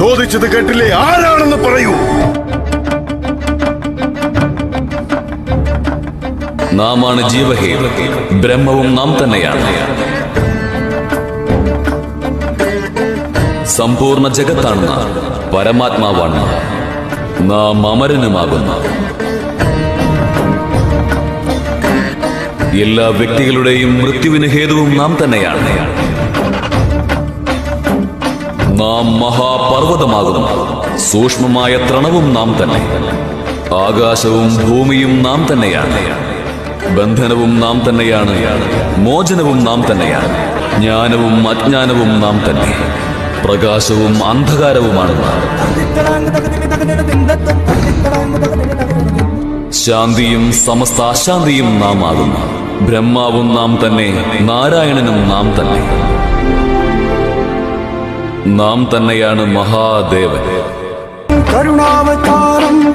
ചോദിച്ചത് കേട്ടില്ലേ? ആരാണെന്ന് പറയൂ. നാമാണ് ജീവഹേ ബ്രഹ്മവും നാം തന്നെയാണ്. സമ്പൂർണ ജഗത്താണ് നാം. പരമാത്മാവാണ് നാം. അമരനുമാകുന്ന. എല്ലാ വ്യക്തികളുടെയും മൃത്യുവിന് ഹേതുവും നാം തന്നെയാണ്. നാം മഹാപർവതമാകുന്നു. സൂക്ഷ്മമായ ത്രണവും നാം തന്നെ. ആകാശവും ഭൂമിയും നാം തന്നെയാണ്. ബന്ധനവും നാം തന്നെയാണ്. മോചനവും നാം തന്നെയാണ്. ജ്ഞാനവും അജ്ഞാനവും നാം തന്നെ. പ്രകാശവും അന്ധകാരവുമാണ്. ശാന്തിയും സമസ്ത അശാന്തിയും നാം ആകുന്നു. ബ്രഹ്മാവും നാം തന്നെ. നാരായണനും നാം തന്നെ. നാം തന്നെയാണ് മഹാദേവൻ. കരുണാവതാരം